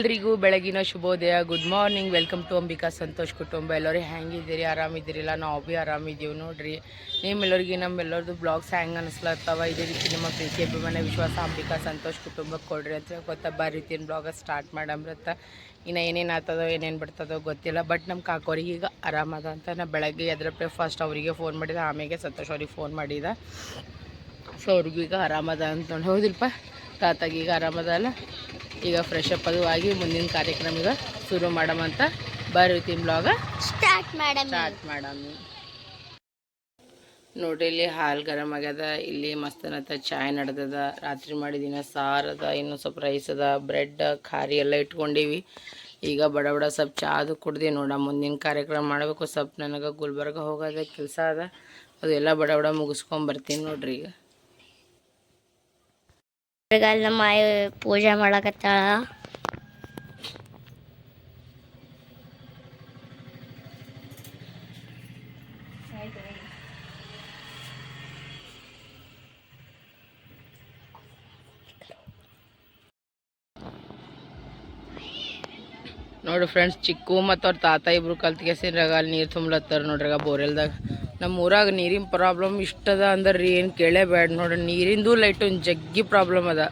ಎಲ್ರಿಗೂ ಬೆಳಗಿನ ಶುಭೋದಯ. Good morning welcome to Ambika Santosh ಕುಟುಂಬ. ಎಲ್ಲರೂ ಹೆಂಗಿದ್ದೀರಿ? ಆರಾಮಿದ್ದೀರಿಲ್ಲ ನಾವು ಭೀ ಆರಾಮಿದ್ದೀವಿ ನೋಡ್ರಿ. ನಿಮ್ಮೆಲ್ಲರಿಗೆ ನಮ್ಮೆಲ್ಲರದು ಬ್ಲಾಗ್ಸ್ ಹೆಂಗೆ ಅನಿಸ್ಲತ್ತವ? ಇದೇ ರೀತಿ ನಿಮ್ಮ ಪ್ರೀತಿ ಅಭಿಮಾನ, ವಿಶ್ವಾಸ ಅಂಬಿಕಾ ಸಂತೋಷ್ ಕುಟುಂಬಕ್ಕೆ ಕೊಡ್ರಿ ಅಂತ ಗೊತ್ತ ಬಾ ರೀತಿಯ ಬ್ಲಾಗ ಸ್ಟಾರ್ಟ್ ಮಾಡಮ್ರತ್ತ ಇನ್ನು ಏನೇನು ಆಗ್ತದೋ ಏನೇನು ಬಿಡ್ತದೋ ಗೊತ್ತಿಲ್ಲ. ಬಟ್ ನಮ್ಮ ಕಾಕೋರಿಗೆ ಈಗ ಆರಾಮದ ಅಂತ ನಾ ಬೆಳಗ್ಗೆ ಎದ್ರಪ್ಪ ಫಸ್ಟ್ ಅವರಿಗೆ ಫೋನ್ ಮಾಡಿದ. ಆಮೇಲೆ ಸಂತೋಷ್ ಅವ್ರಿಗೆ ಫೋನ್ ಮಾಡಿದ. ಸೊ ಅವ್ರಿಗೂ ಈಗ ಆರಾಮದ ಅಂತ ಹೌದಿಲ್ಪ? ತಾತಾಗ ಈಗ ಆರಾಮದ ಅಲ್ಲ? ಈಗ ಫ್ರೆಶ್ ಅಪ್ ಅದು ಆಗಿ ಮುಂದಿನ ಕಾರ್ಯಕ್ರಮ ಈಗ ಶುರು ಮಾಡಮಂತ ಬರೀತಿ ಬ್ಲಾಗ ಸ್ಟಾರ್ಟ್ ಮೇಡಮ್. ಸ್ಟಾರ್ಟ್ ಮಾಡಮ್ಮಿ ನೋಡ್ರಿ ಇಲ್ಲಿ ಹಾಲು ಗರಮ್ ಆಗ್ಯದ ಇಲ್ಲಿ ಮಸ್ತನತ್ತ ಚಾಯ್ ನಡೆದದ ರಾತ್ರಿ ಮಾಡಿದಿನ ಸಾರು ಅದ ಇನ್ನು ಸ್ವಲ್ಪ ರೈಸ್ ಅದ ಬ್ರೆಡ್ ಖಾರಿ ಎಲ್ಲ ಇಟ್ಕೊಂಡಿವಿ. ಈಗ ಬಡ ಬಡ ಸ್ವಲ್ಪ ಚಾ ಅದು ಕುಡ್ದು ನೋಡ ಮುಂದಿನ ಕಾರ್ಯಕ್ರಮ ಮಾಡಬೇಕು. ಸ್ವಲ್ಪ ನನಗೆ ಗುಲ್ಬರ್ಗ ಹೋಗೋದ ಕೆಲಸ ಅದ ಅದೆಲ್ಲ ಬಡ ಬಡ ಮುಗಿಸ್ಕೊಂಬರ್ತೀನಿ ನೋಡ್ರಿ ಈಗ. ನಮ್ಮ ಆಯಿ ಪೂಜೆ ಮಾಡಕತ್ತಾಳ. ನೋಡ್ರಿ ಫ್ರೆಂಡ್ಸ್ ಚಿಕ್ಕು ಮತ್ತು ಅವ್ರ ತಾತ ಇಬ್ರು ಕಲ್ತ್ಗೆಸಿನ ರಗಾಲ್ ನೀರು ತುಂಬ್ಲತ್ತಾರ ನೋಡ್ರಿ ಬೋರ್ವೆಲ್ದಾಗ. ನಮ್ಮ ಊರಾಗ ನೀರಿನ ಪ್ರಾಬ್ಲಮ್ ಇಷ್ಟದ ಅಂದ್ರೆ ರೀ ಏನು ಕೇಳೇಬೇಡ ನೋಡ್ರಿ. ನೀರಿಂದು ಲೈಟ್ ಒಂದು ಜಗ್ಗಿ ಪ್ರಾಬ್ಲಮ್ ಅದ.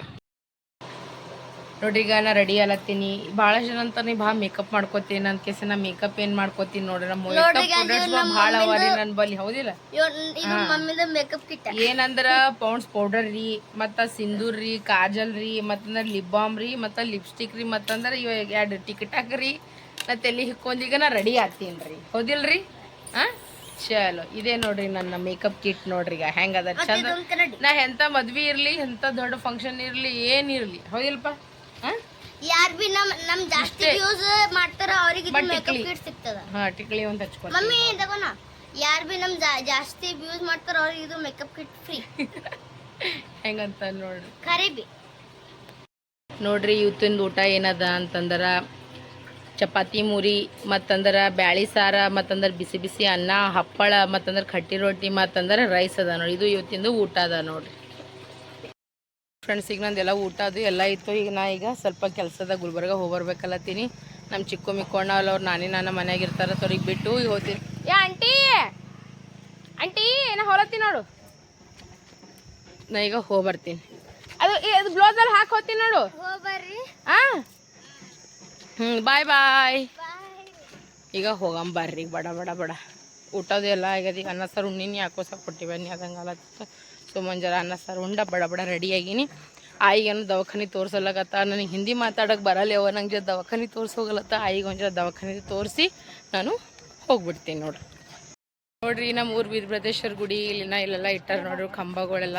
ನೋಡ್ರಿ ಈಗ ನಾ ರೆಡಿ ಅಲತ್ತೀನಿ. ಭಾಳ ಜನ ಅಂತ ನೀ ಭಾಳ ಮೇಕಪ್ ಮಾಡ್ಕೋತೀನಿ. ನನ್ನ ಕೇಸ ನಾ ಮೇಕಪ್ ಏನು ಮಾಡ್ಕೋತೀನಿ ನೋಡ್ರಿ. ನಮ್ಮ ಮೇಕಪ್ ಭಾಳ ಅವ ರೀ ನನ್ನ ಬಲ್ಲಿ ಹೌದಿಲ್ಲ? ಏನಂದ್ರ ಪೌಂಡ್ಸ್ ಪೌಡರ್ ರೀ ಮತ್ತು ಸಿಂಧೂರ್ ರೀ ಕಾಜಲ್ ರೀ ಮತ್ತಂದ್ರೆ ಲಿಪ್ ಬಾಮ್ ರೀ ಮತ್ತು ಲಿಪ್ಸ್ಟಿಕ್ ರೀ ಮತ್ತಂದ್ರೆ ಇವ ಎರಡು ಟಿಕೆಟ್ ಹಾಕ್ರಿ. ನಾ ತಲೆ ಹಿಕ್ಕೊಂದೀಗ ನಾ ರೆಡಿ ಆಗ್ತೀನಿ ರೀ. ಹೌದಿಲ್ರಿ? ಹಾಂ? ಚಲೋ. ಇದೇ ನೋಡ್ರಿ ನನ್ನ ಮೇಕಪ್ ಕಿಟ್ ನೋಡ್ರಿ ಈಗ. ಹೆಂಗದ? ಚಂದ ನಾ ಎಂತ ಮದ್ವಿ ಇರ್ಲಿ ಎಂತ ದೊಡ್ಡ ಫಂಕ್ಷನ್ ಇರ್ಲಿ ಏನ್ ಇರ್ಲಿ. ಹೋಗಿಲ್ಪ ಯಾರ್ ಬಿ ನಮ್ ನಮ್ ಜಾಸ್ತಿ ಯೂಸ್ ಮಾಡ್ತಾರ ಅವ್ರಿಗೆ ಮೇಕಪ್ ಕಿಟ್ ಸಿಗ್ತದ. ಹಾ ಟಿಕ್ಲಿ ಒಂದ್ ಹಚ್ಕೊಳ್ತೀನಿ ಮಮ್ಮಿ ತಗೋಣ. ಯಾರ್ ಬಿ ನಮ್ ಜಾಸ್ತಿ ಯೂಸ್ ಮಾಡ್ತಾರ ಅವ್ರಿಗೆ ಇದು ಮೇಕಪ್ ಕಿಟ್ ಫ್ರೀ ಹೆಂಗಂತ ನೋಡ್ರಿ. ಖರೀಬಿ ನೋಡ್ರಿ ಇವತ್ತಿನ ಊಟ ಏನದ ಅಂತಂದ್ರೆ ಚಪಾತಿ ಮುರಿ ಮತ್ತಂದ್ರೆ ಬ್ಯಾಳಿ ಸಾರ ಮತ್ತಂದ್ರೆ ಬಿಸಿ ಬಿಸಿ ಅನ್ನ ಹಪ್ಪಳ ಮತ್ತಂದ್ರೆ ಖಟ್ಟಿ ರೊಟ್ಟಿ ಮತ್ತಂದ್ರೆ ರೈಸ್ ಅದ ನೋಡಿ ಇದು ಇವತ್ತಿಂದು ಊಟ ಅದ ನೋಡ್ರಿ. ಫ್ರೆಂಡ್ಸ್ ಈಗ ನಂದೆಲ್ಲ ಊಟ ಅದು ಎಲ್ಲ ಇತ್ತು. ಈಗ ನಾ ಈಗ ಸ್ವಲ್ಪ ಕೆಲಸದ ಗುಲ್ಬರ್ಗ ಹೋಗ್ಬರ್ಬೇಕಲ್ಲತ್ತೀನಿ. ನಮ್ಮ ಚಿಕ್ಕು ಮಿಕ್ಕೋಣ ಅವ್ರು ನಾನೇ ನನ್ನ ಮನೆಯಾಗ ಇರ್ತಾರ ಅವ್ರಿಗೆ ಬಿಟ್ಟು ಈಗ ಹೋಗ್ತೀನಿ. ಏ ಆಂಟಿ! ಆಂಟಿ ಏನ ಹೊಲತ್ತೀನಿ ನೋಡು. ನಾ ಈಗ ಹೋಗ್ಬರ್ತೀನಿ. ಅದು ಏ, ಅದು ಬ್ಲೌಸಲ್ಲಿ ಹಾಕಿ ಹೋಗ್ತೀನಿ ನೋಡು. ಹೋಗ್ಬರ್ರಿ. ಆ? ಹ್ಞೂ ಬಾಯ್ ಬಾಯ್ ಈಗ ಹೋಗಂ ಬರ್ರಿ ಬಡ ಬಡ ಬಡ. ಊಟದೆಲ್ಲ ಎಲ್ಲ ಆಗ್ಯದ ಈಗ ಅನ್ನ ಸಾರು ಉಣ್ಣಿನಿ ಯಾಕೋ ಸ್ವಲ್ಪ ಕೊಟ್ಟಿ ಬನ್ನಿ ಅದಂಗೆ ಅಲತ್ತಿತ್ತು ಸೊ ಮಂಜಾರ ಅನ್ನ ಸಾರು ಉಂಡ ಬಡ ಬಡ ರೆಡಿ ಆಗೀನಿ. ಆಯಿಗೇನು ದವಾಖಾನೆ ತೋರ್ಸಲಕತ್ತ ನನಗೆ ಹಿಂದಿ ಮಾತಾಡೋಕೆ ಬರಲ್ಲ ಯಾವ ನಂಗೆ ಜೊತೆ ದವಾಖಾನೆ ತೋರ್ಸಿ ಹೋಗಲತ್ತ. ಆಯಿಗೆ ಒಂಜರ ದವಾಖಾನೆ ತೋರಿಸಿ ನಾನು ಹೋಗ್ಬಿಡ್ತೀನಿ ನೋಡ್ರಿ ನೋಡ್ರಿ ನಮ್ಮ ಊರು ವೀರಭದ್ರೇಶ್ವರ ಗುಡಿ ಇಲ್ಲಿನ ಇಲ್ಲೆಲ್ಲ ಇಟ್ಟಾರ ನೋಡ್ರಿ ಕಂಬಗಳೆಲ್ಲ.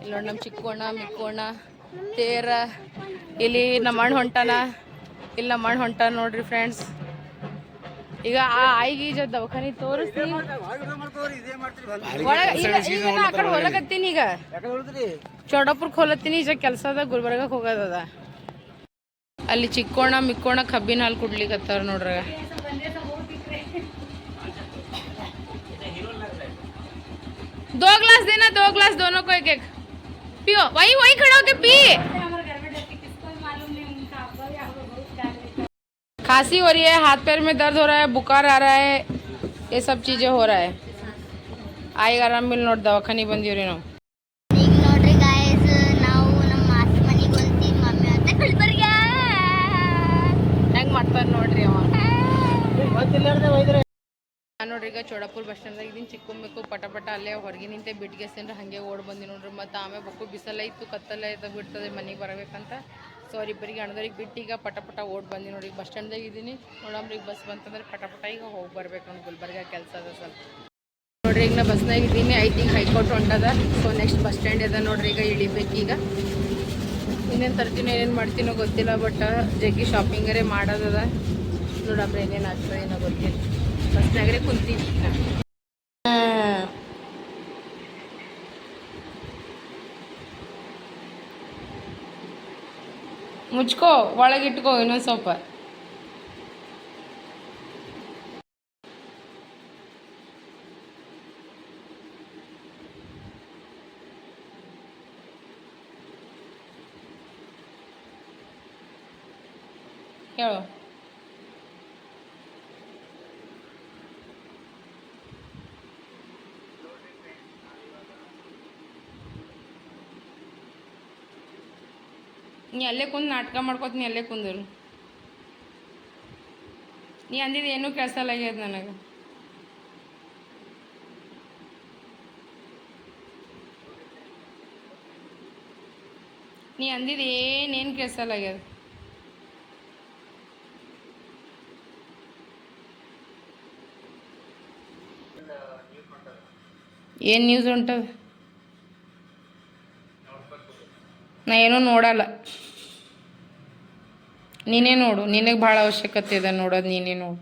ಇಲ್ಲಿ ನೋಡಿ ನಮ್ಮ ಚಿಕ್ಕೋಣ ಮಿಕ್ಕೋಣ ತೇರ ಇಲ್ಲಿ ನಮ್ಮ ಅಣ್ಣ ಹೊಂಟಾನ. ಇಲ್ಲಿ ನಮ್ಮ ಅಣ್ಣ ಹೊಂಟಾನ ನೋಡ್ರಿ ಫ್ರೆಂಡ್ಸ್ ಈಗ ಆ ಆಯಿಗೆ ಈಗ ದವಾಖಾನೆ ತೋರಿಸಿ ಒಳಗ ಈಗ ಈಗ ನಾ ಆ ಕಡೆ ಹೊಲಕತ್ತೀನಿ ಈಗ ಚೌಡಪುರ್ಗೆ ಹೊಲತ್ತೀನಿ ಈಗ ಕೆಲಸದ ಗುಲ್ಬರ್ಗಕ್ಕೆ ಹೋಗೋದದ ಅಲ್ಲಿ ಚಿಕ್ಕೋಣ ಮಿಕ್ಕೋಣ ಕಬ್ಬಿನ ಹಾಲು ಕುಡ್ಲಿಕತ್ತಾರ ನೋಡ್ರಿ दो ग्लास देना दो ग्लास दोनों को एक एक पियो वही वही खड़े होके पी खांसी हो रही है हाथ पैर में दर्द हो रहा है बुखार आ रहा है ये सब चीजें हो रहा है आएगा आराम मिल नोट दवाखानी ಬಂದೀವ್ರಿ ನಾವು ಈಗ ನೋಡ್ರಿ ಗಾಯಸ್ ನಾವು ನಮ್ಮ ಮಾಸಿ ಮನೆಗೆ ಹೊಂತೀವಿ ಮಮ್ಮಿ ಅಂತ ಗುಲ್ಬರ್ಗ ಹೆಂಗ್ ಮಾಡ್ತಾರ ನೋಡ್ರಿ ಅವ ನಾನು ನೋಡ್ರಿ ಈಗ ಚೋಡಪುರ ಬಸ್ ಸ್ಟ್ಯಾಂಡ್ದಾಗ ಇದೀನಿ ಚಿಕ್ಕೊಂಬೇಕು ಪಟ ಪಟ ಅಲ್ಲೇ ಹೊರಗೆ ನಿಂತೆ ಬಿಟ್ಟಿಗೆ ಸೇನ್ರ ಹಾಗೆ ಓಡ್ ಬಂದಿ ನೋಡ್ರಿ ಮತ್ತು ಆಮೇಲೆ ಬಕ್ಕು ಬಿಸಲ ಇತ್ತು ಕತ್ತಲ ಇತ್ತು ಬಿಡ್ತದೆ ಮನೆಗೆ ಬರಬೇಕಂತ ಸೊ ಅವ್ರಿಬ್ಬರಿಗೆ ಅಣ್ಣದವ್ರಿಗೆ ಬಿಟ್ಟು ಈಗ ಪಟ ಪಟ ಓಡ್ ಬಂದಿ ನೋಡಿ ಬಸ್ ಸ್ಟ್ಯಾಂಡ್ದಾಗ ಇದ್ದೀನಿ. ನೋಡಮ್ರಿ ಬಸ್ ಬಂತಂದ್ರೆ ಪಟ ಪಟ ಈಗ ಹೋಗಿ ಬರ್ಬೇಕು ನೋಡಿ ಗುಲ್ಬರ್ಗ ಕೆಲಸ ಅದ ಸ್ವಲ್ಪ. ನೋಡ್ರಿ, ಈಗ ನಾ ಬಸ್ನಾಗ ಇದ್ದೀನಿ. ಐ ಈಗ ಹೈಕೋರ್ಟ್ ಹೊಂಟದ ಸೊ ನೆಕ್ಸ್ಟ್ ಬಸ್ ಸ್ಟ್ಯಾಂಡ್ ಅದ ನೋಡ್ರಿ, ಈಗ ಇಳಿಬೇಕು ಈಗ. ಇನ್ನೇನು ತರ್ತೀನೋ, ಏನೇನು ಮಾಡ್ತೀನೋ ಗೊತ್ತಿಲ್ಲ ಬಟ್ ಜಗ್ಗಿ ಶಾಪಿಂಗರೇ ಮಾಡೋದದ. ನೋಡಮ್ರಿ ಏನೇನು ಆಗ್ತದೆ ಏನೋ ಗೊತ್ತಿಲ್ಲ. ಬಸ್ನಾಗರೆ ಕುಂತೀವಿ ಮುಚ್ಕೋ ಒಳಗಿಟ್ಕೋ ಇನ್ನೊಂದು ಸ್ವಲ್ಪ. ನೀ ಅಲ್ಲೇ ಕುಂದು ನಾಟಕ ಮಾಡ್ಕೊತೀನಿ ಅಲ್ಲೇ ಕುಂದರು. ನೀ ಅಂದಿದ್ದು ಏನೂ ಆಗ್ಯದ ನನಗೆ. ನೀ ಅಂದಿದ್ದು ಏನೇನು ಆಗ್ಯದ. ಏನು ನ್ಯೂಸ್ ಉಂಟದ ನಾ ಏನೂ ನೋಡಲ್ಲ. ನೀನೇ ನೋಡು, ನಿನಗೆ ಭಾಳ ಅವಶ್ಯಕತೆ ಇದೆ ನೋಡೋದು ನೀನೇ ನೋಡು.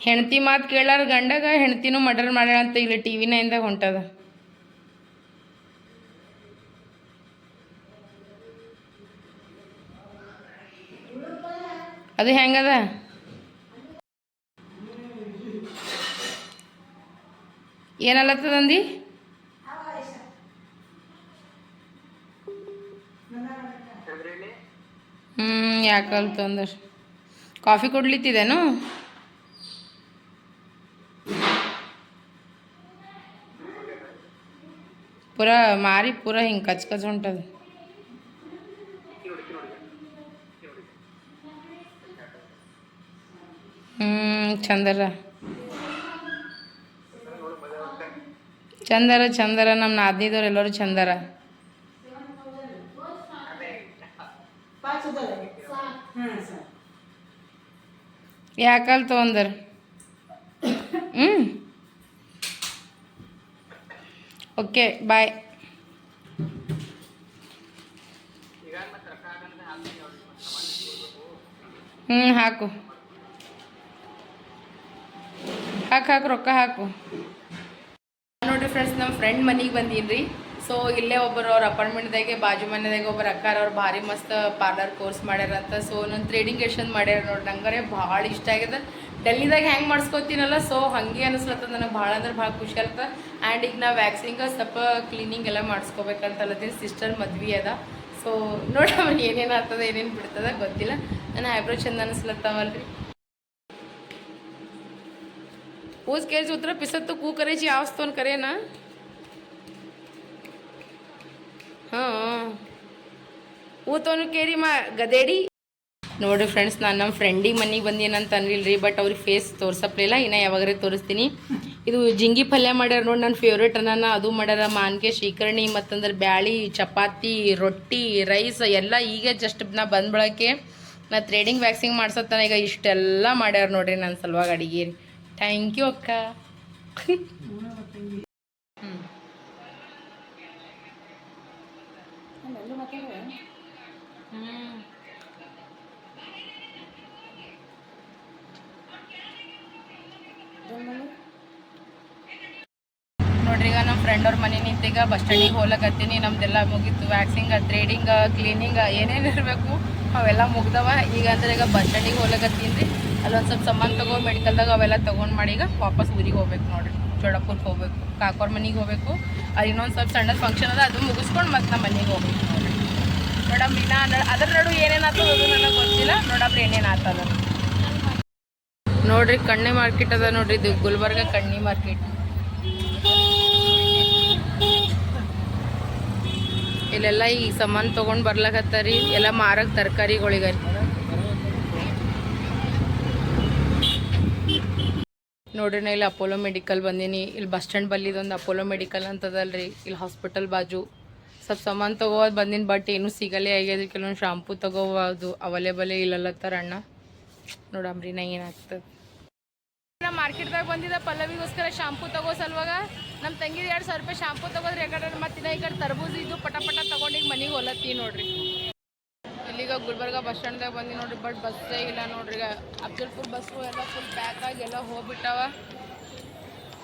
ಹೆಂಡತಿ ಮಾತು ಕೇಳಾರ ಗಂಡಗ ಹೆಂಡತಿನೂ ಮರ್ಡರ್ ಮಾಡ್ಯಾಳ ಅಂತ ಇಲ್ಲಿ ಟಿ ವಿ ನೈನ್ದಾಗ ಹೊಂಟದ. ಅದು ಹೆಂಗದ ಏನಲ್ಲತ್ತದಂದಿ ಹ್ಞೂ ಯಾಕಲ್ತು ಅಂದ್ರೆ ಕಾಫಿ ಕೊಡ್ಲಿತ್ತಿದೇನು ಪೂರ ಮಾರಿ ಪೂರ ಹಿಂಗೆ ಕಚ್ ಕಚ್ ಹೊಂಟದ ಹ್ಞೂ ಚಂದರ. ಚಂದರ ಚಂದರ ನಮ್ಮ ನಾದ್ನಿದವ್ರು ಎಲ್ಲರೂ ಚಂದರ. ಯಾಕಲ್ ತೊಗೊಂದರ ಹ್ಞೂ ಓಕೆ, ಬಾಯ್. ಹ್ಞೂ ಹಾಕು. ಹಾಕು ಹಾಕು ರೊಕ್ಕ ಹಾಕು. ನೋಡ್ರಿ ಫ್ರೆಂಡ್ಸ್ ನಮ್ಮ ಫ್ರೆಂಡ್ ಮನೆಗೆ ಬಂದೀನಿ ರೀ ಸೊ ಇಲ್ಲೇ ಒಬ್ಬರು ಅವ್ರ ಅಪಾರ್ಟ್ಮೆಂಟ್ದಾಗೆ, ಬಾಜು ಮನೆದಾಗೆ ಒಬ್ಬರು ಅಕ್ಕಾರ ಅವ್ರು ಭಾರಿ ಮಸ್ತ್ ಪಾರ್ಲರ್ ಕೋರ್ಸ್ ಮಾಡ್ಯಾರಂತ. ಸೊ ನನ್ನ ಥ್ರೆಡಿಂಗ್ ಎಷ್ಟೊಂದು ಮಾಡ್ಯಾರ ನೋಡಿ. ನಂಗರೆ ಭಾಳ ಇಷ್ಟ ಆಗ್ಯದ. ಡೆಲ್ಲಿದಾಗ ಹೆಂಗೆ ಮಾಡಿಸ್ಕೊತೀನಲ್ಲ? ಸೊ ಹಾಗೆ ಅನಿಸ್ಲತ್ತದ ನನಗೆ ಭಾಳ ಅಂದ್ರೆ ಭಾಳ ಖುಷಿ ಆಗ್ತದೆ ಆ್ಯಂಡ್ ಈಗ ನಾ ವ್ಯಾಕ್ಸಿಂಗ ಸ್ವಲ್ಪ ಕ್ಲೀನಿಂಗ್ ಎಲ್ಲ ಮಾಡಿಸ್ಕೋಬೇಕಂತಲ್ಲತ್ತೀನಿ ಸಿಸ್ಟರ್ ಮದ್ವೆ ಅದ. ಸೊ ನೋಡಮ್ಮ ಏನೇನು ಆಗ್ತದೆ, ಏನೇನು ಬಿಡ್ತದ ಗೊತ್ತಿಲ್ಲ. ನನ್ನ ಐಬ್ರೋ ಚಂದ ಅನಿಸ್ಲತ್ತಾವಲ್ರಿ. પૂછ કે ಉತ್ತರ ಪಿಸತ್ತು ಕೂ તો કૂ કરે ಹಾಂ ಕೇರಿ ಮಾ ಗದೇಡಿ ನೋಡಿ ಫ್ರೆಂಡ್ಸ್ ನಾನು ನಮ್ಮ ಫ್ರೆಂಡಿಗೆ ಮನೆಗೆ ಬಂದೇನಂತ ಅನ್ಲಿಲ್ಲ ರೀ ಬಟ್ ಅವ್ರಿಗೆ ಫೇಸ್ ತೋರ್ಸಪ್ಲಿಲ್ಲ ಇನ್ನು ಯಾವಾಗರೆ ತೋರಿಸ್ತೀನಿ ಇದು ಜಿಂಗಿ ಪಲ್ಯ ಮಾಡ್ಯಾರ ನೋಡಿ ನನ್ನ ಫೇವ್ರೇಟ್ ಅನ್ನ ಅದು ಮಾಡ್ಯಾರ ಮಾನ್ಕೆ ಶೀಕರ್ಣಿ ಮತ್ತಂದ್ರೆ ಬ್ಯಾಳಿ ಚಪಾತಿ ರೊಟ್ಟಿ ರೈಸ್ ಎಲ್ಲ ಈಗ ಜಸ್ಟ್ ನಾ ಬಂದ್ಬಿಡೋಕ್ಕೆ ನಾ ಥ್ರೇಡಿಂಗ್ ವ್ಯಾಕ್ಸಿಂಗ್ ಮಾಡ್ಸತ್ತಾನ, ಈಗ ಇಷ್ಟೆಲ್ಲ ಮಾಡ್ಯಾರ ನೋಡ್ರಿ ನನ್ನ ಸಲುವಾಗಿ ಅಡಿಗೆ ಥ್ಯಾಂಕ್ ಯು ಅಕ್ಕ. ನೋಡ್ರಿ, ಈಗ ನಮ್ಮ ಫ್ರೆಂಡ್ ಅವ್ರ ಮನೆ ನಿಂತೀಗ ಬಸ್ ಸ್ಟ್ಯಾಂಡಿಗೆ ಹೋಗ್ಲಕತ್ತೀನಿ. ನಮ್ದೆಲ್ಲ ಮುಗೀತು. ವ್ಯಾಕ್ಸಿಂಗ್ ಥ್ರೆಡಿಂಗ್ ಕ್ಲೀನಿಂಗ್ ಏನೇನು ಇರಬೇಕು, ಅವೆಲ್ಲ ಮುಗ್ದವ. ಈಗ ಅಂದ್ರೆ ಈಗ ಬಸ್ ಸ್ಟ್ಯಾಂಡಿಗೆ ಹೋಗ್ಲಕತ್ತೀನಿ. ರೀ ಅಲ್ಲೊಂದು ಸ್ವಲ್ಪ ಸಾಮಾನು ತಗೋ ಮೆಡಿಕಲ್ದಾಗ ಅವೆಲ್ಲ ತೊಗೊಂಡು ಮಾಡಿ ಈಗ ವಾಪಸ್ ಊರಿಗೆ ಹೋಗ್ಬೇಕು ನೋಡಿರಿ. ಚೋಡಪುರ್ಗೆ ಹೋಗ್ಬೇಕು, ಕಾಕೋರ್ ಮನೆಗೆ ಹೋಗ್ಬೇಕು. ಅಲ್ಲಿ ಇನ್ನೊಂದು ಸ್ವಲ್ಪ ಸಣ್ಣ ಫಂಕ್ಷನ್ ಅದ ಅದು ಮುಗಿಸ್ಕೊಂಡು ಮತ್ತೆ ನಮ್ಮ ಮನೆಗೆ ಹೋಗ್ಬೇಕು ನೋಡ್ರಿ. ನೋಡಮ್, ಇನ್ನ ಅದ್ರ ನಡು ಏನೇನು ಆಗ್ತದ ಅದು ನನಗೆ ಗೊತ್ತಿಲ್ಲ. ನೋಡಬ್ರಿ ಏನೇನು ಆಗ್ತದ ನೋಡ್ರಿ, ಕಣ್ಣೆ ಮಾರ್ಕೆಟ್ ಅದ ನೋಡ್ರಿ, ಇದು ಗುಲ್ಬರ್ಗ ಕಣ್ಣಿ ಮಾರ್ಕೆಟ್ ಇಲ್ಲೆಲ್ಲ ಈ ಸಾಮಾನು ತೊಗೊಂಡು ಬರ್ಲಾಕತ್ತಾರಿ, ಎಲ್ಲ ಮಾರಕ್ಕೆ ತರಕಾರಿಗಳಿಗರಿ. ನೋಡ್ರಿ ನಾ ಇಲ್ಲಿ ಅಪೋಲೋ ಮೆಡಿಕಲ್ ಬಂದೀನಿ. ಇಲ್ಲಿ ಬಸ್ ಸ್ಟ್ಯಾಂಡ್ ಬಲ್ಲಿದೊಂದು ಅಪೋಲೋ ಮೆಡಿಕಲ್ ಅಂತದಲ್ರಿ. ಇಲ್ಲಿ ಹಾಸ್ಪಿಟಲ್ ಬಾಜು. ಸ್ವಲ್ಪ ಸಾಮಾನು ತಗೋದು ಬಂದಿನಿ ಬಟ್ ಏನೂ ಸಿಗಲೇ ಆಗ್ಯದ ಕೆಲವೊಂದು ಶಾಂಪೂ ತಗೋಬೋದು. ಅವೈಲೇಬಲೇ ಇಲ್ಲಲ್ಲತ್ತಾರ ಅಣ್ಣ. ನೋಡಮ್ರಿ ನಾ ಏನಾಗ್ತದೆ. ನಾ ಮಾರ್ಕೆಟ್ದಾಗ ಬಂದಿದ್ದ ಪಲ್ಲವಿಗೋಸ್ಕರ ಶಾಂಪೂ ತಗೋ ಸಲುವಾಗ. ನಮ್ಮ ತಂಗಿದ ಎರಡು ಸಾವಿರ ರೂಪಾಯಿ ಶಾಂಪೂ ತಗೋದ್ರೆ ಯಾಕಂದ್ರೆ ಮತ್ತೆ ಈ ಕಡೆ ತರಬೂಜ್ ಇದು ಪಟ ಪಟ ತಗೊಂಡು ಈಗ ಮನೆಗೆ ಹೊಲತ್ತಿ ನೋಡ್ರಿ. ಇಲ್ಲಿಗ ಗುಲ್ಬರ್ಗ ಬಸ್ ಸ್ಟ್ಯಾಂಡ್ದಾಗ ಬಂದಿ ನೋಡ್ರಿ, ಬಟ್ ಬಸ್ಸೇ ಇಲ್ಲ ನೋಡ್ರಿ ಈಗ. ಅಫ್ಜಲ್ಪುರ್ ಬಸ್ಸು ಎಲ್ಲ ಫುಲ್ ಪ್ಯಾಕ್ ಆಗಿ ಎಲ್ಲ ಹೋಗ್ಬಿಟ್ಟಾವ.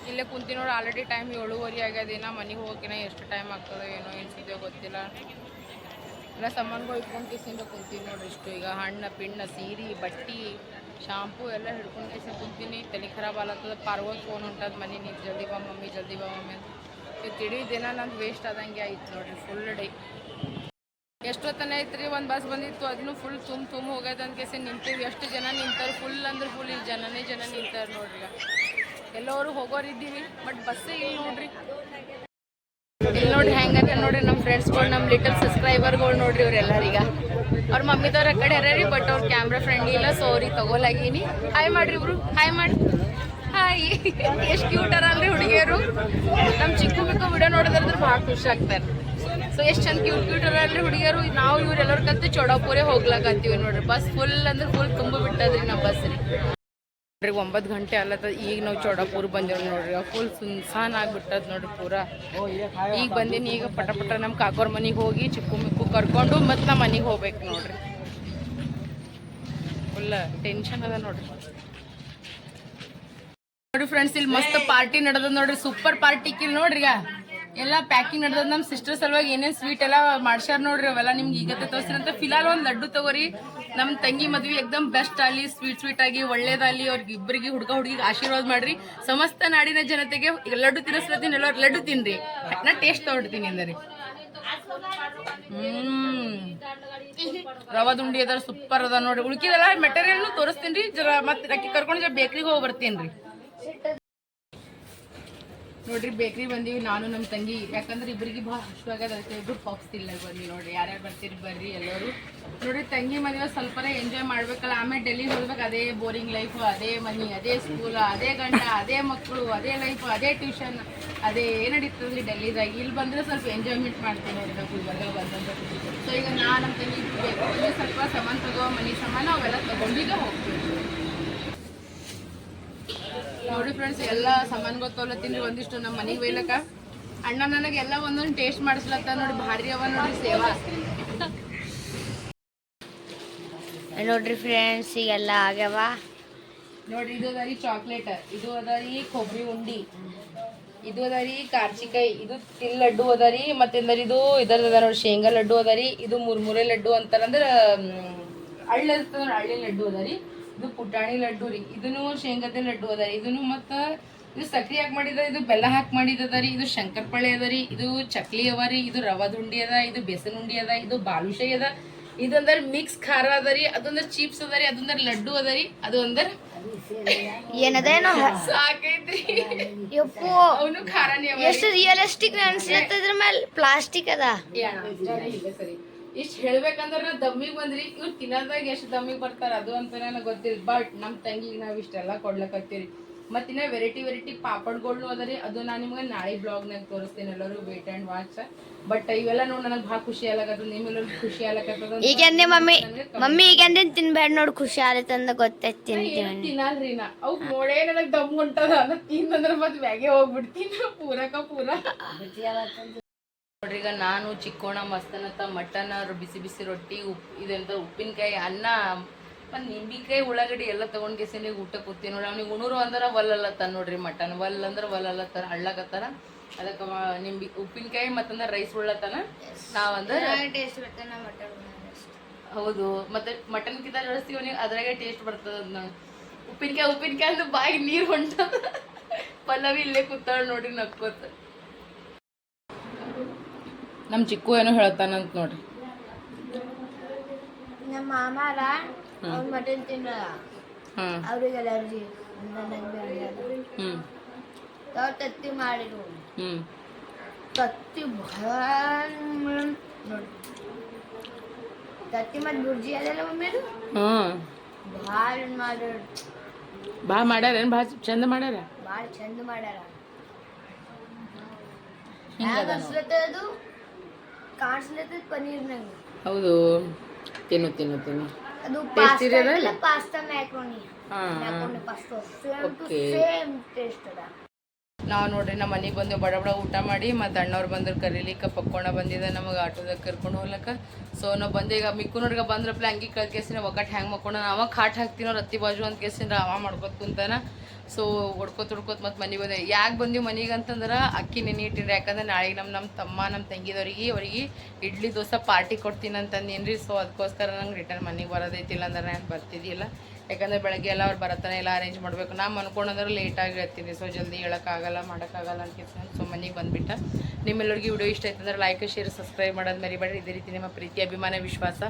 ಇಲ್ಲೇ ಕುಂತಿ ನೋಡಿ ಆಲ್ರೆಡಿ ಟೈಮ್ ಏಳುವರೆ ಆಗ್ಯದ. ಮನೆಗೆ ಹೋಗಿನ ಎಷ್ಟು ಟೈಮ್ ಆಗ್ತದೆ ಏನೋ ಏನು ಗೊತ್ತಿಲ್ಲ. ಎಲ್ಲ ಸಾಮಾನುಗಳು ಇಟ್ಕೊಂಡು ಕಿಸಿಂದ ಕುಂತೀನಿ ನೋಡ್ರಿ ಇಷ್ಟು ಈಗ. ಹಣ್ಣು, ಪಿಣ್ಣ, ಸೀರೆ, ಬಟ್ಟಿ ಶಾಂಪೂ ಎಲ್ಲ ಹಿಡ್ಕೊಂಡು ಕಿಸಿಂದ ಕುಂತೀನಿ. ತಲೆ ಖರಾಬ್ ಆಲತ್ತದ. ಪಾರ್ವತ್ ಫೋನ್ ಹೊಂಟದ ಮನೆ ನೀನು ಜಲ್ದಿ ಬಾ ಮಮ್ಮಿ, ಜಲ್ದಿ ಬಾ ಮಮ್ಮಿ ಅಂತ. ಇಡೀ ದಿನ ನಂದು ವೇಸ್ಟ್ ಆದಂಗೆ ಆಯ್ತು ನೋಡ್ರಿ ಫುಲ್ ಡೇ ಎಷ್ಟೊತ್ತನ ಐತ್ರಿ, ಒಂದು ಬಸ್ ಬಂದಿತ್ತು ಅದನ್ನು ಫುಲ್ ತುಂಬ ತುಂಬ ಕೇಸಿ ನಿಂತೀವಿ. ಎಷ್ಟು ಜನ ನಿಂತಾರೆ ಫುಲ್ ಅಂದ್ರೆ ಫುಲ್ ಈಗ ಜನನೇ ಜನ ನಿಂತಾರೆ ನೋಡ್ರಿ. ಎಲ್ಲರೂ ಎಲ್ಲರೂ ಹೋಗೋರಿದ್ದೀವಿ ಬಟ್ ಬಸ್ಸೇ ಇಲ್ಲ ನೋಡ್ರಿ. ಇಲ್ಲಿ ನೋಡ್ರಿ ಹೆಂಗಂತ ನೋಡ್ರಿ ನಮ್ಮ ಫ್ರೆಂಡ್ಸ್ಗಳು ನಮ್ಮ ಲಿಟಲ್ ಸಬ್ಸ್ಕ್ರೈಬರ್ಗಳು ನೋಡ್ರಿ ಇವ್ರೆಲ್ಲರೀಗ ಅವ್ರ ಮಮ್ಮಿದವ್ರ ಕಡೆ ಅರ್ರಿ ಬಟ್ ಅವ್ರ ಕ್ಯಾಮ್ರಾ ಫ್ರೆಂಡ್ ಇಲ್ಲ ಸೊ ಅವ್ರಿಗೆ ತಗೋಲಾಗೀನಿ. ಹಾಯ್ ಮಾಡ್ರಿ ಇವರು ಹಾಯ್ ಮಾಡಿ. ಹಾಯ್ ಎಷ್ಟು ಕ್ಯೂಟ್ ಅಲ್ರಿ ಹುಡುಗಿಯರು. ನಮ್ಮ ಚಿಕ್ಕ ಮಿಕ್ಕು ವಿಡಿಯೋ ನೋಡಿದ್ರೆ ಭಾಳ ಖುಷಿ ಆಗ್ತಾರೆ. ಸೊ ಎಷ್ಟು ಚಂದ ಕ್ಯೂಟ್ ಕ್ಯೂಟ್ ಅಲ್ರಿ ಹುಡುಗಿಯರು? ನಾವು ಇವ್ರೆಲ್ಲರ ಕಲ್ತು ಚೌಡಾಪುರೇ ಹೋಗ್ಲಾಕತ್ತೀವಿ ನೋಡ್ರಿ. ಬಸ್ ಫುಲ್ ಅಂದ್ರೆ ಫುಲ್ ತುಂಬ ಬಿಟ್ಟದ್ರಿ ನಮ್ಮ ಬಸ್ ರೀ. ನೋಡ್ರಿ, ಒಂಬತ್ತು ಗಂಟೆ ಅಲ್ಲತ್ತ ಈಗ ನಾವು ಚೌಡಾಪುರ್ ಬಂದೇವ್ ನೋಡ್ರಿ. ಫುಲ್ ಸುನ್ಸಾನ್ ಆಗ್ಬಿಟ್ಟದ್ ನೋಡ್ರಿ ಪೂರಾ. ಈಗ ಬಂದೀನಿ ಈಗ ಪಟ ಪಟ ನಮ್ಮ ಕಾಕೋರ್ ಮನೆಗೆ ಹೋಗಿ ಚಿಕ್ಕು ಮಿಕ್ಕು ಕರ್ಕೊಂಡು ಮತ್ತೆ ನಮ್ಮ ಮನೆಗೆ ಹೋಗ್ಬೇಕು ನೋಡ್ರಿ. ಫುಲ್ ಟೆನ್ಷನ್ ಅದ ನೋಡ್ರಿ. ನೋಡ್ರಿ ಫ್ರೆಂಡ್ಸ್ ಇಲ್ಲಿ ಮಸ್ತ್ ಪಾರ್ಟಿ ನಡೆದ ನೋಡ್ರಿ. ಸೂಪರ್ ಪಾರ್ಟಿ ಕಿಲ್ ನೋಡ್ರಿ ಈಗ ಎಲ್ಲ ಪ್ಯಾಕಿಂಗ್ ನಡೆದ್ ನಮ್ಮ ಸಿಸ್ಟರ್ ಸಲುವಾಗಿ ಏನೇನ್ ಸ್ವೀಟ್ ಎಲ್ಲ ಮಾಡ್ಸ್ಯಾರ ನೋಡ್ರಿ ಅವೆಲ್ಲ ನಿಮ್ಗೆ ಈಗ ತೋರಿಸ್ತೀನಿ ಅಂತ. ಫಿಲಾಲ್ ಒಂದ್ ಲಡ್ಡು ತಗೋರಿ. ನಮ್ ತಂಗಿ ಮದ್ವಿ ಎಕ್ದಮ್ ಬೆಸ್ಟ್ ಅಲ್ಲಿ ಸ್ವೀಟ್ ಸ್ವೀಟ್ ಆಗಿ ಒಳ್ಳೇದಾಗಲಿ ಅವ್ರಿಗೆ ಇಬ್ಬರಿಗೆ ಹುಡುಗ ಹುಡುಗಿಗೆ ಆಶೀರ್ವಾದ ಮಾಡ್ರಿ. ಸಮಸ್ತ ನಾಡಿನ ಜನತೆಗೆ ಲಡ್ಡು ತಿನ್ನಿಸ್ಲತ್ತೀನಿ ಎಲ್ಲ ಲಡ್ಡು ತಿನ್ರಿ. ನಾ ಟೇಸ್ಟ್ ತಗೊಂಡಿರ್ತೀನಿ ಅಂದರಿ. ಹ್ಮ್. ರವಾದ ಉಂಡಿ ಸೂಪರ್ ಅದ ನೋಡ್ರಿ. ಉಳ್ಕಿದೆಲ್ಲ ಮೆಟೀರಿಯಲ್ ತೋರಿಸ್ತೀನಿ ಜರ ಮತ್ತೆ ಅಕ್ಕಿ ಕರ್ಕೊಂಡು ಬೇಕ್ರಿಗೆ ಹೋಗಿ ಬರ್ತೀನಿ ರೀ. ನೋಡ್ರಿ, ಬೇಕ್ರಿ ಬಂದೀವಿ, ನಾನು ನಮ್ಮ ತಂಗಿ. ಯಾಕಂದ್ರೆ ಇಬ್ಬರಿಗೆ ಭಾಳ ಹಸುವಾಗದ ಇಬ್ರು ಪಾಪ್ಸ್ ಇಲ್ಲ ಬಂದ್ವಿ ನೋಡ್ರಿ. ಯಾರ್ಯಾರು ಬರ್ತೀರಿ ಬರ್ರಿ ಎಲ್ಲರೂ. ನೋಡ್ರಿ, ತಂಗಿ ಮನೆಯವ್ರು ಸ್ವಲ್ಪ ಎಂಜಾಯ್ ಮಾಡ್ಬೇಕಲ್ಲ, ಆಮೇಲೆ ಡೆಲ್ಲಿ ಹೋಗ್ಬೇಕು, ಅದೇ ಬೋರಿಂಗ್ ಲೈಫ್ ಅದೇ ಮನಿ, ಅದೇ ಸ್ಕೂಲ್ ಅದೇ ಗಂಡ, ಅದೇ ಮಕ್ಕಳು ಅದೇ ಲೈಫ್ ಅದೇ ಟ್ಯೂಷನ್ ಅದೇ ನಡೀತದ್ರಿ ಡೆಲ್ಲಿದಾಗ. ಇಲ್ಲಿ ಬಂದ್ರೆ ಸ್ವಲ್ಪ ಎಂಜಾಯ್ಮೆಂಟ್ ಮಾಡ್ತೀನಿ ನೋಡ್ರಿ, ನಾವು ಗುಲ್ಬರ್ಗ ಬಂದಂದ್ರೆ ಸೊ ಈಗ ನಾ ನಮ್ಮ ತಂಗಿ ಸ್ವಲ್ಪ ಸಾಮಾನು ತಗೋ, ಮನಿ ಸಾಮಾನು ಅವೆಲ್ಲ ತಗೊಂಡಿದ್ದೆ ಹೋಗ್ತೀವಿ. ನೋಡಿ ಫ್ರೆಂಡ್ಸ್ ಎಲ್ಲ ಸಾಮಾನುಗಳು ತೊಗೊಳತ್ತೀನಿ ಒಂದಿಷ್ಟು ನಮ್ಮ ಮನೆಗೆ ಒಯ್ಲಕ್ಕ. ಅಣ್ಣ ನನಗೆ ಎಲ್ಲ ಒಂದೊಂದು ಟೇಸ್ಟ್ ಮಾಡಿಸ್ಲತ್ತ ನೋಡಿ ಭಾರಿ ಅವ ನೋಡಿ ಸೇವಾ. ನೋಡ್ರಿ ಫ್ರೆಂಡ್ಸ್ ಈಗೆಲ್ಲ ಆಗ್ಯಾವ. ನೋಡ್ರಿ ಇದು ಅದ ರೀ ಚಾಕ್ಲೇಟ್ ಇದು ಅದ ರೀ ಕೊಬ್ಬರಿ ಉಂಡಿ ಇದು ಅದ ರೀ ಕಾರ್ಚಿಕಾಯಿ ಇದು ತಿಲ್ ಲಡ್ಡು ಅದ ರೀ ಮತ್ತೆ ಇದು ಇದರ ಅದ ನೋಡಿ ಶೇಂಗಾ ಲಡ್ಡು ಅದ ರೀ ಇದು ಮುರ್ಮುರೆ ಲಡ್ಡು ಅಂತಾರಂದ್ರೆ ಅಳ್ಳ ಇರ್ತದ ನೋಡಿ, ಅಳ್ಳಿ ಲಡ್ಡು ಅದ ರೀ. ಇದು ಪುಟಾಣಿ ಲಡ್ಡು ರೀ. ಇದನ್ನು ಶೇಂಗಾದ ಲಡ್ಡು ಅದ ಇದನ್ನು ಮತ್ತ ಇದು ಸಕ್ರಿ ಹಾಕಿ ಮಾಡಿದ? ಇದು ಬೆಲ್ಲ ಹಾಕಿ ಮಾಡಿದ ರೀ. ಇದು ಶಂಕರಪಳೆ ಅದ ರೀ. ಇದು ಚಕ್ಲಿ ಅವ ರೀ. ಇದು ರವಾದ ಉಂಡಿ ಅದ. ಇದು ಬೇಸನ್ ಉಂಡಿ ಅದ. ಇದು ಬಾಲುಶೈ ಅದ. ಇದೊಂದರ ಮಿಕ್ಸ್ ಖಾರ ಅದ ರೀ. ಅದೊಂದರ ಚೀಪ್ಸ್ ಅದ ರೀ. ಅದೊಂದರ ಲಡ್ಡು ಅದ ರೀ. ಅದು ಒಂದರ ಏನದೇನೋ ಸಾಕೈತ್ರಿ. ಯಪ್ಪು. ಅವನು ಖಾರನೇ ಎಷ್ಟು ರಿಯಲಿಸ್ಟಿಕ್ ಅನ್ಸ್ಲತ್ತದ್ರ ಮೇಲೆ ಪ್ಲಾಸ್ಟಿಕ್ ಅದ. ಸರಿ ಇಷ್ಟ ಹೇಳ್ಬೇಕಂದ್ರ ನಾ ದಮ್ಮಿಗ್ ಬಂದ್ರಿ. ಇವ್ರು ತಿನ್ನೋದಾಗ ಎಷ್ಟು ದಮ್ಮಿಗ್ ಬರ್ತಾರ ಅದು ಅಂತ ನನಗೆ ಗೊತ್ತಿಲ್ಲ. ಬಟ್ ನಮ್ ತಂಗಿಗೆ ನಾವ್ ಇಷ್ಟೆಲ್ಲ ಕೊಡ್ಲಕತ್ತೀರಿ. ಮತ್ತ ಇನ್ನ ವೆರೈಟಿ ವೆರೈಟಿ ಪಾಪಡ್ಗಳ್ನು ಅದರಿ ಅದು ನಾನು ನಿಮ್ಗೆ ನಾಳೆ ಬ್ಲಾಗ್ನಾಗ ತೋರಿಸ್ತೇನೆ. ಎಲ್ಲರೂ ವೇಟ್ ಅಂಡ್ ವಾಚ್ ಬಟ್ ಇವೆಲ್ಲ ನೋಡಿ ನನಗೆ ಭಾಳ ಖುಷಿ ಆಗ್ಲಕತ್ತದ. ನಿಮ್ಮೆಲ್ಲರೂ ಖುಷಿ ಆಗ್ಲಕತ್ತದ ಅಂತ ಈಗಂದೆ ಮಮ್ಮಿ? ಮಮ್ಮಿ ಈಗಂದೆ ತಿನ್ಬೇಡ ನೋಡ್. ಖುಷಿ ಆಗತ್ತಂದ ಗೊತ್ತೈತಿ ತಿನ್ನಲ್ರಿ ನಾ. ಅವ್ ನೋಡೇ ನನಗ್ ದಮ್ ಹೊಂಟದ ತಿನ್ನಂದ್ರ ತಿಂದಂದ್ರ ಮತ್ ಮ್ಯಾಗೆ ಹೋಗ್ಬಿಡ್ತೀನಿ. ಪೂರಕ ಪೂರ. ನೋಡ್ರಿ ಈಗ ನಾನು ಚಿಕ್ಕೋಣ ಮಸ್ತನತ್ತ ಮಟನ್ ಬಿಸಿ ಬಿಸಿ ರೊಟ್ಟಿ ಉಪ್ ಇದೆಂತ ಉಪ್ಪಿನಕಾಯಿ ಅನ್ನ ಮತ್ತು ನಿಂಬಿಕಾಯಿ ಉಳ್ಳಾಗಡ್ಡಿ ಎಲ್ಲ ತೊಗೊಂಡು ಗೆಸಿನಿ ಊಟ ಕೂತೀನಿ ನೋಡಿ ಅವ್ನಿಗೆ ಉಣುರು ಅಂದ್ರೆ ಒಲ್ಲಲ್ಲತ್ತ ನೋಡ್ರಿ ಮಟನ್. ಒಲ್ ಅಂದ್ರೆ ಒಲ್ಲಲ್ಲತ್ತಾರ ಹಳ್ಳಕತ್ತಾರ ಅದಕ್ಕೆ ನಿಂಬಿ ಉಪ್ಪಿನಕಾಯಿ ಮತ್ತಂದ್ರೆ ರೈಸ್ ಉಳ್ಳತ್ತಾನ ನಾವಂದ್ರೆ ಹೌದು. ಮತ್ತೆ ಮಟನ್ ಕಿತ್ತ ಜೋಡಿಸ್ತೀವಿ ಅವನಿಗೆ ಅದ್ರಾಗೆ ಟೇಸ್ಟ್ ಬರ್ತದ ನೋಡಿ. ಉಪ್ಪಿನಕಾಯಿ ಉಪ್ಪಿನಕಾಯಿ ಅಂದ್ರೆ ಬಾಯಿಗೆ ನೀರು ಹೊಂಟದ. ಪಲ್ಲವಿ ಇಲ್ಲೇ ಕೂತಾಳ ನೋಡ್ರಿ ನಕ್ಕೋತ. ನಮ್ಮ ಚಿಕ್ಕು ಏನೋ ಹೇಳ್ತಾನಂತ ನೋಡ್ರಿ. ನಮ್ಮ ಮಾಮಾರ ಅವ್ರು ಮಟನ್ ತಿನ್ನ ಹ್ಮ್ ಅವ್ರಿಗೆ ಅಲರ್ಜಿ ಹ್ಞೂ ಅವ್ರು ತತ್ತಿ ಮಾಡಿದ್ರು ಹ್ಞೂ ತತ್ತಿ ಭಾಳ ನೋಡಿ ತತ್ತಿ ಮತ್ತು ಗುರ್ಜಿ ಅದೆಲ್ಲ ಮಮ್ಮಿದು ಹ್ಮ್ ಭಾಳ ಮಾಡ್ಯಾರ ಬಾ ಭಾಳ ಚಂದ ಮಾಡ್ಯಾರ? ಭಾಳ ಚಂದ ಮಾಡ್ಯಾರ. ಅನ್ಸ್ಲತ್ತದ ಅದು ಕಾಣಿಸ್ಲತ್ತದ ಪನೀರ್ನಾಗ ಹೌದು. ತಿನ್ನು ತಿನ್ನು ತಿನ್ನು. ಅದು? ಪಾಸ್ತಾ ಪಾಸ್ತಾ ಮ್ಯಾಕ್ರೋನಿ ಹಾ ಓಕೆ ಪಾಸ್ತಾ ಸೇಮ್ ಟೇಸ್ಟ್ ಅದ. ನಾವು ನೋಡ್ರಿ ನಮ್ಮ ಮನೆಗೆ ಬಂದು ಬಡ ಬಡ ಊಟ ಮಾಡಿ, ಮತ್ತು ಅಣ್ಣವ್ರು ಬಂದ್ರು ಕರೀಲಿಕ್ಕೆ ಪಕ್ಕೋಣ ಬಂದಿದೆ ನಮಗೆ ಆಟೋದಾಗ ಕರ್ಕೊಂಡು ಹೋಗ್ಲಕ್ಕ. ಸೊ ನಾವು ಬಂದು ಈಗ ಮಿಕ್ಕು ನೋಡ್ಗ ಬಂದ್ರಪ್ಲೆ ಅಂಗಿ ಕಳ್ದು ಕೇಸಿನ ಒಗ್ಗಟ್ಟು ಹ್ಯಾಂಗೆ ಮಾಡ್ಕೊಂಡು ಅವ ಕಾಟ್ ಹಾಕ್ತೀನೋ ರತ್ತಿ ಬಾಜು ಅಂತ ಕೇಸಿನ ಅವ ಮಾಡ್ಕೊತ ಕುಂತಾನ. ಸೊ ಹೊಡ್ಕೋತ ಹೊಡ್ಕೋತ ಮತ್ತು ಮನೆಗೆ ಬಂದೆ. ಯಾಕೆ ಬಂದೀವಿ ಮನೆಗೆ ಅಂತಂದ್ರೆ, ಅಕ್ಕಿ ನೆನೆ ಇಟ್ಟಿರಿ ಯಾಕಂದ್ರೆ ನಾಳೆಗೆ ನಮ್ಮ ನಮ್ಮ ತಮ್ಮ ನಮ್ಮ ತಂಗಿದವ್ರಿಗೆ, ಅವ್ರಿಗೆ ಇಡ್ಲಿ ದೋಸೆ ಪಾರ್ಟಿ ಕೊಡ್ತೀನಿ ಅಂತಂದೇನು ರೀ ಸೊ ಅದಕ್ಕೋಸ್ಕರ ನಂಗೆ ರಿಟರ್ನ್ ಮನೆಗೆ ಬರೋದೈತಿಲ್ಲ ಅಂದ್ರೆ ನಾನು ಬರ್ತಿದ್ದಿಲ್ಲ ಯಾಕಂದ್ರೆ ಬೆಳಗ್ಗೆ ಎಲ್ಲ ಅವ್ರು ಬರತ್ತಾನೆ, ಎಲ್ಲ ಅರೇಂಜ್ ಮಾಡಬೇಕು. ನಾ ಅನ್ಕೊಂಡಂದ್ರೆ ಲೇಟಾಗಿ ಹೇಳ್ತೀನಿ. ಸೊ ಜಲ್ದಿ ಹೇಳೋಕ್ಕಾಗಲ್ಲ, ಮಾಡೋಕ್ಕಾಗಲ್ಲ ಅಂತ ಸೊ ಮನೆಗೆ ಬಂದುಬಿಟ್ಟ. ನಿಮ್ಮೆಲ್ಲರಿಗೂ ವಿಡಿಯೋ ಇಷ್ಟ ಆಯ್ತು ಅಂದ್ರೆ ಲೈಕ್ ಶೇರ್ ಸಬ್ಸ್ಕ್ರೈಬ್ ಮಾಡೋದು ಮರಿಬೇಡ್ರಿ. ಇದೇ ರೀತಿ ನಿಮ್ಮ ಪ್ರೀತಿ, ಅಭಿಮಾನ, ವಿಶ್ವಾಸ,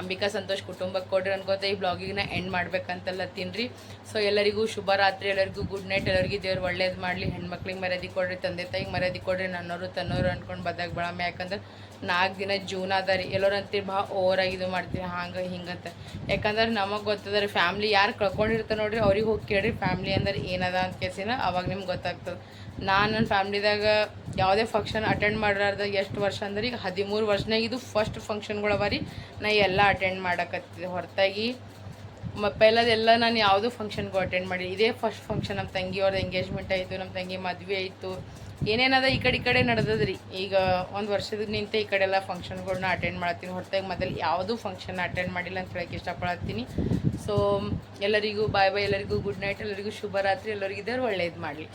ಅಂಬಿಕಾ ಸಂತೋಷ್ ಕುಟುಂಬಕ್ಕೆ ಕೊಡ್ರಿ ಅನ್ಕೋತ ಈ ಬ್ಲಾಗಿನ ಎಂಡ್ ಮಾಡಬೇಕಂತೆಲ್ಲ ತಿನ್ರಿ. ಸೊ ಎಲ್ಲರಿಗೂ ಶುಭ ರಾತ್ರಿ ಎಲ್ಲರಿಗೂ ಗುಡ್ ನೈಟ್ ಎಲ್ಲರಿಗೂ ದೇವ್ರು ಒಳ್ಳೇದು ಮಾಡಲಿ. ಹೆಣ್ಮಕ್ಳಿಗೆ ಮರ್ಯಾದೆ ಕೊಡ್ರಿ, ತಂದೆ ತಾಯಿಗೆ ಮರ್ಯಾದೆ ಕೊಡ್ರಿ, ನನ್ನೋರು, ತನ್ನೋರು ಅನ್ಕೊಂಡು ಬದಾಗ ಬಳಮೆ ಯಾಕಂದ್ರೆ ನಾಲ್ಕು ದಿನ ಜೂನ್ ಅದ ರೀ. ಎಲ್ಲರೂ ಅಂತೀರಿ ಭಾಳ ಓವರಾಗಿ ಇದು ಮಾಡ್ತೀರಿ, ಹಂಗೆ ಹಿಂಗಂತ ಯಾಕಂದ್ರೆ ನಮಗೆ ಗೊತ್ತದ ರೀ ಫ್ಯಾಮ್ಲಿ ಯಾರು ಕಳ್ಕೊಂಡಿರ್ತಾರೆ ನೋಡಿರಿ, ಅವ್ರಿಗೆ ಹೋಗಿ ಕೇಳ್ರಿ ಫ್ಯಾಮ್ಲಿ ಅಂದ್ರೆ ಏನದ ಅಂತ ಕೇಸಿನ ಅವಾಗ ನಿಮ್ಗೆ ಗೊತ್ತಾಗ್ತದೆ. ನಾನು ನನ್ನ ಫ್ಯಾಮ್ಲಿದಾಗ ಯಾವುದೇ ಫಂಕ್ಷನ್ ಅಟೆಂಡ್ ಮಾಡಲಾರ್ದ ಎಷ್ಟು ವರ್ಷ ಅಂದ್ರೆ ಈಗ ಹದಿಮೂರು ವರ್ಷನಾಗ ಇದು ಫಸ್ಟ್ ಫಂಕ್ಷನ್ಗಳು ರೀ. ನಾ ಎಲ್ಲ ಅಟೆಂಡ್ ಮಾಡಕತ್ತಿದ್ದೆ. ಹೊರತಾಗಿ ಮ, ಪೈಲದೆಲ್ಲ ನಾನು ಯಾವುದೂ ಫಂಕ್ಷನ್ಗೂ ಅಟೆಂಡ್ ಮಾಡಿ ಇದೇ ಫಸ್ಟ್ ಫಂಕ್ಷನ್ ನಮ್ಮ ತಂಗಿಯವ್ರದ್ದು ಎಂಗೇಜ್ಮೆಂಟ್ ಆಯಿತು ನಮ್ಮ ತಂಗಿ ಮದುವೆ ಆಯಿತು. ಏನೇನದ ಈ ಕಡೆ ಈ ಕಡೆ ನಡೆದದ್ರಿ? ಈಗ ಒಂದು ವರ್ಷದ ನಿಂತ ಈ ಕಡೆ ಎಲ್ಲ ಫಂಕ್ಷನ್ಗಳನ್ನ ಅಟೆಂಡ್ ಮಾಡ್ತೀನಿ ಹೊರತಾಗಿ ಮೊದಲು ಯಾವುದೂ ಫಂಕ್ಷನ್ ಅಟೆಂಡ್ ಮಾಡಿಲ್ಲ ಅಂತ ಹೇಳಕ್ಕೆ ಇಷ್ಟಪಡತ್ತೀನಿ. ಸೊ ಎಲ್ಲರಿಗೂ ಬಾಯ್ ಬಾಯ್ ಎಲ್ಲರಿಗೂ ಗುಡ್ ನೈಟ್ ಎಲ್ಲರಿಗೂ ಶುಭರಾತ್ರಿ, ಎಲ್ಲರಿಗೂ ಇದ್ದಾರೆ ಒಳ್ಳೇದು ಮಾಡಲಿ.